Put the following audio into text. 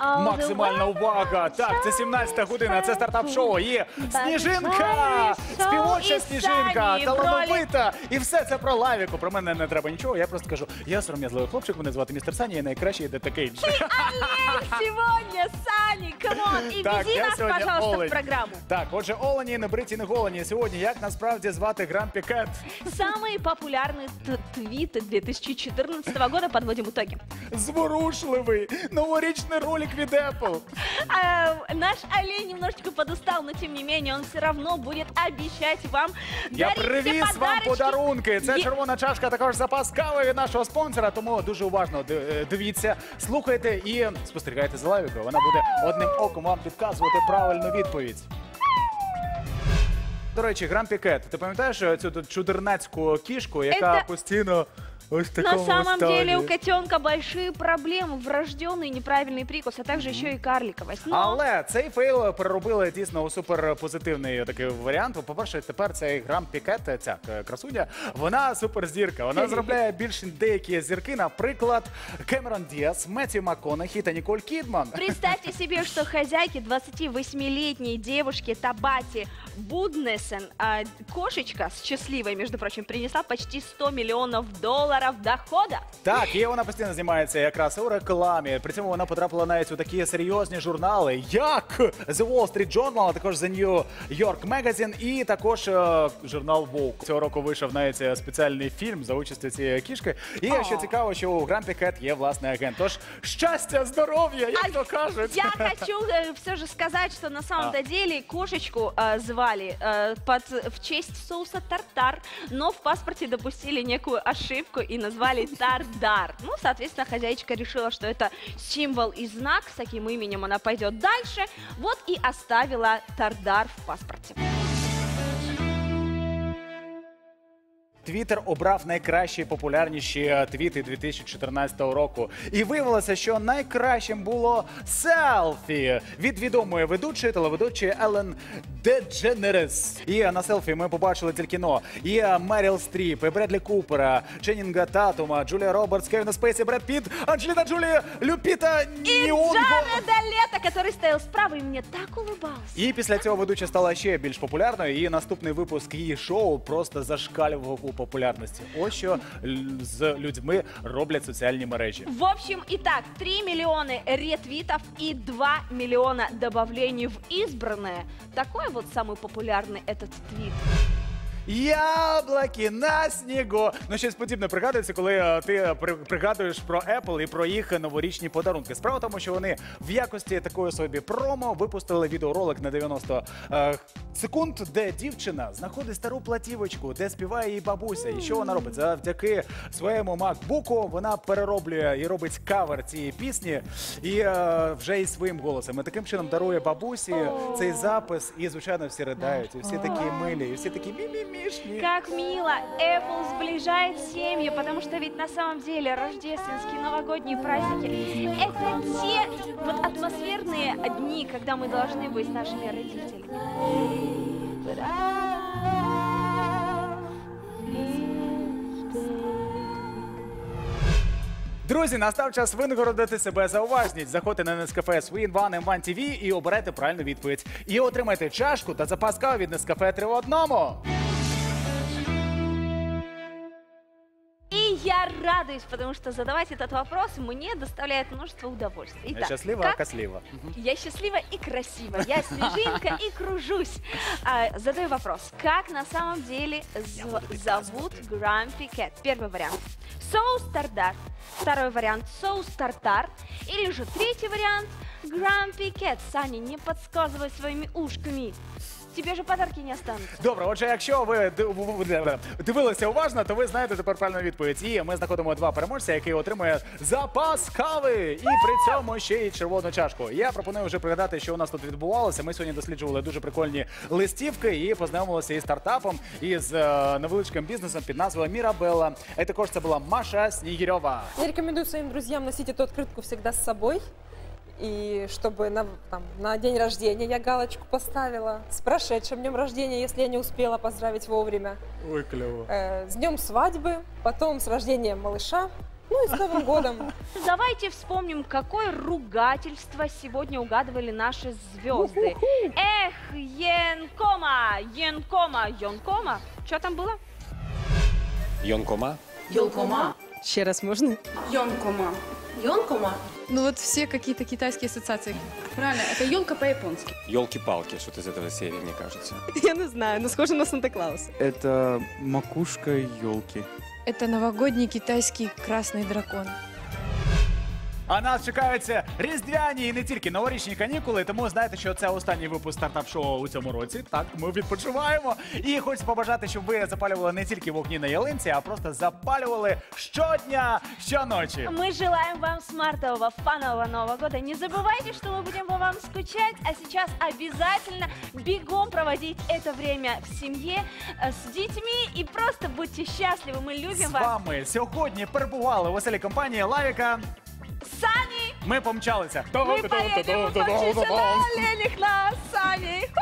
All the Максимальна увага. Так, це 17 година. Це стартап шоу. І сніжинка, Шоу співоча і сніжинка, Сані, талановита. І все це про лавіку. Про мене не треба нічого. Я просто кажу, я сором'язливий хлопчик. Мене звати містер Сані. Я найкращий детектив. Олень сегодня, Сани, камон, и Так, веди я нас, сьогодні пожалуйста, олень. в программу. Так, отже, олені, не бриті, не голені. Сьогодні як насправді звати Грампі Кет? Самые популярные т- твиты 2014 года подводим итоги. Зворушливий новорічний ролик від Apple. А, наш олень немножечко подустал, но тем не менее он все равно будет обещать вам Я дарить все привіз вам подарочки. подарунки. Це Є- червона чашка, також запас кави від нашого спонсора. Тому дуже уважно ди- е, дивіться, слухайте і спостерігайте за лавікою. Вона буде одним оком вам підказувати правильну відповідь. До речі, Грампі Кет, ти пам'ятаєш е, цю тут чудернацьку кішку, яка Это- постійно ось в На такому самом стані? деле у котенка большие проблемы, врожденный неправильный прикус, а также еще и карликовость. Но Але цей фейл переробили дійсно у суперпозитивний такий варіант. По-перше, тепер цей грам пікет, ця е, красуня, вона суперзірка. Вона заробляє більше деякі зірки, наприклад, Кемерон Діас, Меттью МакКонахі та Ніколь Кідман. Представьте себе, что хозяйке 28-летней девушки Табати Буднесен, а, кошечка счастливая, между прочим, принесла почти 100 миллионов долларов дохода. Так, і вона постійно знімається якраз у рекламі. При цьому вона потрапила навіть у такі серйозні журнали, як The Wall Street Journal, а також The New York Magazine і також е, журнал Vogue. Цього року вийшов навіть е, спеціальний фільм за участю цієї кішки. І О. що цікаво, що у Грампі Кет є власний агент. Тож щастя, здоров'я, як то кажуть. Я хочу все же сказать, что на самом-то деле кошечку э, звали э, под, в честь соуса тартар, но в паспорте допустили некую ошибку и назвали Тардар. Ну, соответственно, хозяйка решила, что это символ и знак, с таким именем она пойдет дальше, вот и оставила Тардар в паспорте. Твіттер обрав найкращі популярніші е, твіти 2014 року. І виявилося, що найкращим було селфі від відомої ведучої телеведучої Елен Дедженерес. І е, на селфі ми побачили тільки но. І е, Меріл Стріп, і Бредлі Купера, Ченнінга Татума, Джулія Робертс, Кевіна Спейсі, Бред Піт, Анджеліна Джолі, Люпіта И Ніонго. Джареда Лето, который стоял справа и мне так улыбался. І після цього ведуча стала ще більш популярною. І наступний випуск її шоу просто зашкалював у популярності. Ось що л- з людьми роблять соціальні мережі. В общем, итак, 3 миллиона ретвитов и 2 миллиона добавлений в избранное. Такой вот самый популярный этот твит. Яблуки на снігу. Ну, щось подібне пригадується, коли е, ти е, при- пригадуєш про Apple і про їх новорічні подарунки. Справа в тому, що вони в якості такої собі промо випустили відеоролик на 90 е, секунд, де дівчина знаходить стару платівочку, де співає її бабуся. І що вона робить? Завдяки своєму макбуку вона перероблює і робить кавер цієї пісні і е, вже і своїм голосом. І таким чином дарує бабусі цей запис. І звичайно всі riдають, і всі такі милі, і всі такі мімімішні. Как мило! Apple сближает семьи, потому что ведь на самом деле рождественские, новогодние праздники – это те вот атмосферные дни, когда мы должны быть с нашими родителями. Друзі, настав час винагородити себе за уважність. Заходьте на Нескафе Swin One M1 TV і оберете правильну відповідь. І отримайте чашку та запас кави від Нескафе 3 в одному. Радуюсь, потому что задавать этот вопрос мне доставляет множество удовольствия. Итак, Щаслива, как а каслива. Я счастлива и красива. Я снежинка и кружусь. А, задаю вопрос. Как на самом деле зовут Грампи Кэт? Первый вариант. Соус Тардар. Второй вариант. Соус Тартар. Или же третий вариант. Грампи Кэт. Саня, не подсказывай своими ушками. Тебе же подарки не останутся. Добре, отже, якщо ви дивилися уважно, то ви знаєте тепер правильну відповідь. І ми знаходимо два переможця, який отримує запас кави і при цьому ще й червону чашку. Я пропоную вже пригадати, що у нас тут відбувалося. Ми сьогодні досліджували дуже прикольні листівки і познайомилися із стартапом із е, невеличким бізнесом під назвою Мірабелла. І також це була Маша Снігірьова. Я рекомендую своим друзьям носить эту открытку всегда с собой. И чтобы на, там, на день рождения я галочку поставила с прошедшим днем рождения, если я не успела поздравить вовремя. Ой, клево. Э, с днем свадьбы, потом с рождением малыша Ну и с Новым годом. Давайте вспомним, какое ругательство сегодня угадывали наши звезды. Эх, Енкома, Енкома, Йонкома. Что там было? Йонкома. Йолкома. Еще раз можно? Йонкома. Йонкома? Ну вот все какие-то китайские ассоциации. Правильно, это йонка по-японски. Елки-палки, что-то из этого серии, мне кажется. Я не знаю, но схоже на Санта-Клауса. Это макушка елки. Это новогодний китайский красный дракон. А нас чекаються різдвяні і не тільки новорічні канікули. Тому знаєте, що це останній випуск стартап-шоу у цьому році. Так, ми відпочиваємо. І хочу побажати, щоб ви запалювали не тільки вогні на ялинці, а просто запалювали щодня, щоночі. Мы желаем вам смартового, фанового Нового года. Не забывайте, что мы будем по вам скучать, а сейчас обязательно бегом проводить это время в семье э, с детьми и просто будьте счастливы. Мы любим З вас. вами сьогодні перебували у веселій компанії Лавіка. Сами Ми помчалися. мы поедем учиться на оленях на сани. Ху!